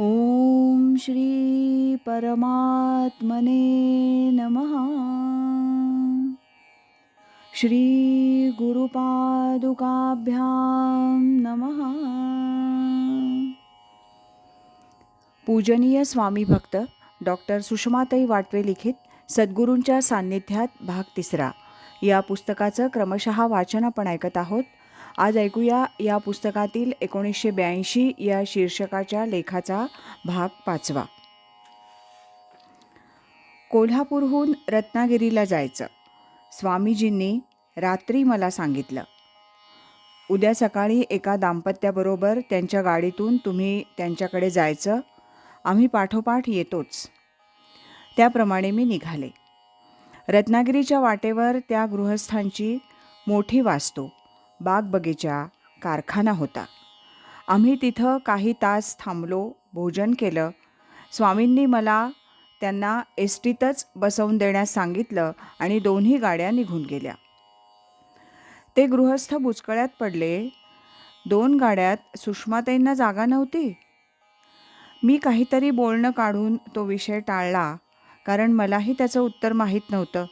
ॐ श्री परमात्मने नमः। श्री गुरुपादुकाभ्यां नमः। पूजनीय स्वामी भक्त डॉक्टर सुषमाताई वाटवे लिखित सद्गुरूंच्या सान्निध्यात भाग तिसरा. या पुस्तकाचं क्रमशः वाचन आपण ऐकत आहोत. आज ऐकूया या पुस्तकातील एकोणीसशे ब्याऐंशी या शीर्षकाच्या लेखाचा भाग पाचवा. कोल्हापूरहून रत्नागिरीला जायचं. स्वामीजींनी रात्री मला सांगितलं. उद्या सकाळी एका दाम्पत्याबरोबर त्यांच्या गाडीतून तुम्ही त्यांच्याकडे जायचं. आम्ही पाठोपाठ येतोच. त्याप्रमाणे मी निघाले. रत्नागिरीच्या वाटेवर त्या गृहस्थांची मोठी वास्तू. बाग बगीचा कारखाना होता. आम्ही तिथं काही तास थांबलो भोजन केलं. स्वामींनी मला त्यांना एस टीतच बसवून देण्यास सांगितलं आणि दोन्ही गाड्या निघून गेल्या. ते गृहस्थ बुचकळ्यात पडले. दोन गाड्यात सुषमाताईंना जागा नव्हती. मी काहीतरी बोलणं काढून तो विषय टाळला कारण मलाही त्याचं उत्तर माहीत नव्हतं.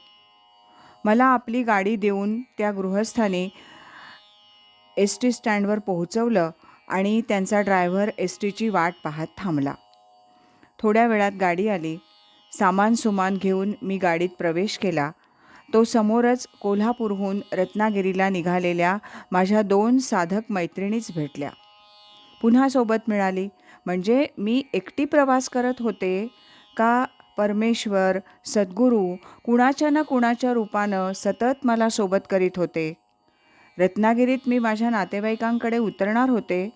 मला आपली गाडी देऊन त्या गृहस्थाने एस टी स्टँडवर पोहोचवलं आणि त्यांचा ड्रायव्हर एस टीची वाट पाहत थांबला. थोड्या वेळात गाडी आली. सामान सुमान घेऊन मी गाडीत प्रवेश केला. तो समोरच कोल्हापूरहून रत्नागिरीला निघालेल्या माझ्या दोन साधक मैत्रिणीच भेटल्या. पुन्हा सोबत मिळाली. म्हणजे मी एकटी प्रवास करत होते? का परमेश्वर सद्गुरू कुणाच्या ना कुणाच्या रूपानं सतत मला सोबत करीत होते? रत्नागिरीत मी माझ्या नातेवाईकांकडे उतरणार होते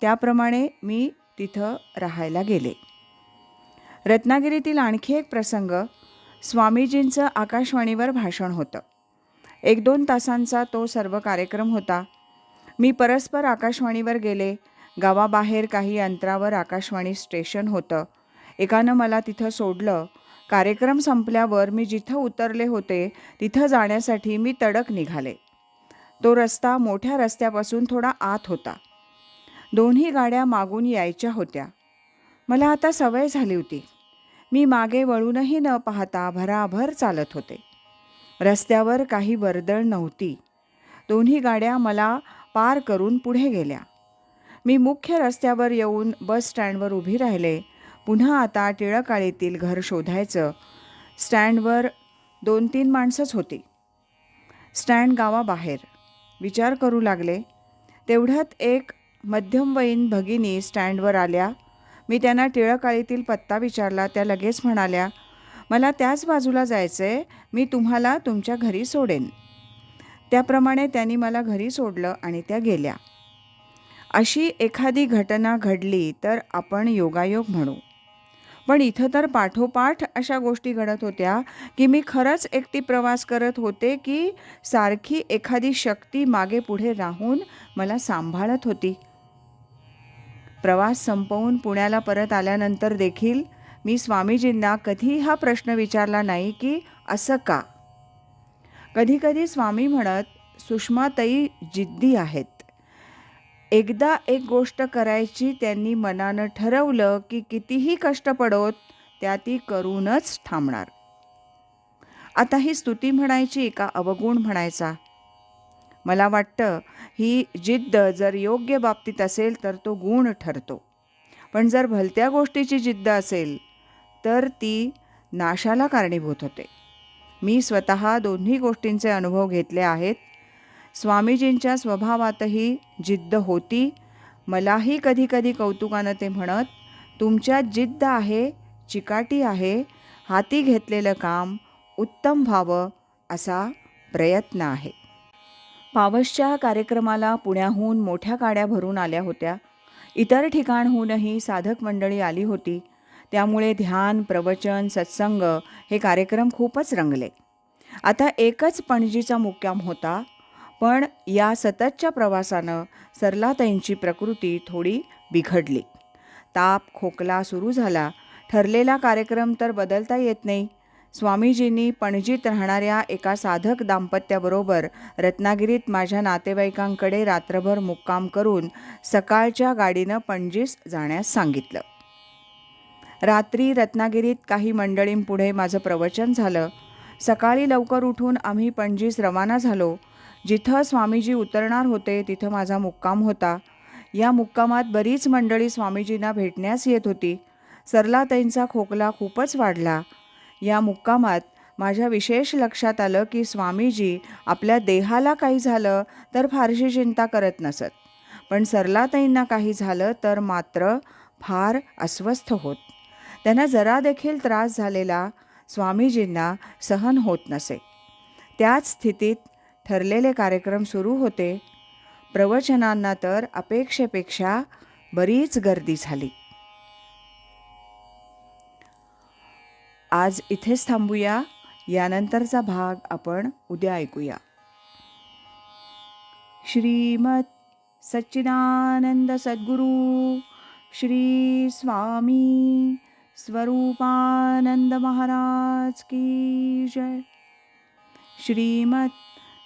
त्याप्रमाणे मी तिथं राहायला गेले. रत्नागिरीतील आणखी एक प्रसंग स्वामीजींचं आकाशवाणीवर भाषण होतं. एक दोन तासांचा तो सर्व कार्यक्रम होता. मी परस्पर आकाशवाणीवर गेले गावाबाहेर काही अंतरावर आकाशवाणी स्टेशन होतं. एकानं मला तिथं सोडलं. कार्यक्रम संपल्यावर मी जिथं उतरले होते तिथं जाण्यासाठी मी तडक निघाले. तो रस्ता मोठ्या रस्त्यापासून थोडा आत होता. दोन्ही गाड्या मागून यायच्या होत्या. मला आता सवय झाली होती. मी मागे वळूनही न पाहता भराभर चालत होते. रस्त्यावर काही वर्दळ नव्हती. दोन्ही गाड्या मला पार करून पुढे गेल्या. मी मुख्य रस्त्यावर येऊन बस स्टँडवर उभी राहिले. पुन्हा आता टिळकाळीतील घर शोधायचं. स्टँडवर दोन तीन माणसंच होती. स्टँड गावाबाहेर. विचार करू लागले. तेवढ्यात एक मध्यमवयीन भगिनी स्टँडवर आल्या. मी त्यांना टिळकाळीतील पत्ता विचारला. त्या लगेच म्हणाल्या मला त्याच बाजूला जायचं आहे मी तुम्हाला तुमच्या घरी सोडेन. त्याप्रमाणे त्यांनी मला घरी सोडलं आणि त्या गेल्या. अशी एखादी घटना घडली तर आपण योगायोग म्हणू. पण इथं तर पाठोपाठ अशा गोष्टी घडत होत्या की मी खरंच एकटी प्रवास करत होते की सारखी एखादी शक्ती मागे पुढे राहून मला सांभाळत होती. प्रवास संपवून पुण्याला परत आल्यानंतर देखील मी स्वामीजींना कधी हा प्रश्न विचारला नाही की असं का? कधीकधी स्वामी म्हणत सुषमाताई जिद्दी आहेत. एकदा एक गोष्ट करायची त्यांनी मनानं ठरवलं की कितीही कष्ट पडोत त्या ती करूनच थांबणार. आता ही स्तुती म्हणायची का अवगुण म्हणायचा? मला वाटतं ही जिद्द जर योग्य बाबतीत असेल तर तो गुण ठरतो. पण जर भलत्या गोष्टीची जिद्द असेल तर ती नाशाला कारणीभूत होते. मी स्वतः दोन्ही गोष्टींचे अनुभव घेतले आहेत स्वामीजींच्या स्वभावातही जिद्द होती. मलाही कधीकधी कौतुकानं ते म्हणत तुमच्यात जिद्द आहे चिकाटी आहे हाती घेतलेलं काम उत्तम व्हावं असा प्रयत्न आहे. पावसच्या कार्यक्रमाला पुण्याहून मोठ्या गाड्या भरून आल्या होत्या. इतर ठिकाणहूनही साधक मंडळी आली होती. त्यामुळे ध्यान प्रवचन सत्संग हे कार्यक्रम खूपच रंगले. आता एकच पणजीचा मुक्काम होता. पण या सततच्या प्रवासानं सरलाताईंची प्रकृती थोडी बिघडली. ताप खोकला सुरू झाला. ठरलेला कार्यक्रम तर बदलता येत नाही. स्वामीजींनी पणजीत राहणाऱ्या एका साधक दाम्पत्याबरोबर रत्नागिरीत माझ्या नातेवाईकांकडे रात्रभर मुक्काम करून सकाळच्या गाडीनं पणजीस जाण्यास सांगितलं. रात्री रत्नागिरीत काही मंडळींपुढे माझं प्रवचन झालं. सकाळी लवकर उठून आम्ही पणजीस रवाना झालो. जिथं स्वामीजी उतरणार होते तिथं माझा मुक्काम होता. या मुक्कामात बरीच मंडळी स्वामीजींना भेटण्यास येत होती. सरलाताईंचा खोकला खूपच वाढला. या मुक्कामात माझ्या विशेष लक्षात आलं की स्वामीजी आपल्या देहाला काही झालं तर फारशी चिंता करत नसत. पण सरलाताईंना काही झालं तर मात्र फार अस्वस्थ होत. त्यांना जरा देखील त्रास झालेला स्वामीजींना सहन होत नसे. त्याच स्थितीत ठरलेले कार्यक्रम सुरू होते. प्रवचनांना तर अपेक्षेपेक्षा बरीच गर्दी झाली. आज इथेच थांबूया. यानंतरचा भाग आपण उद्या ऐकूया. श्रीमत सच्चिदानंद सद्गुरू श्री स्वामी स्वरूपानंद महाराज की जय. श्रीमत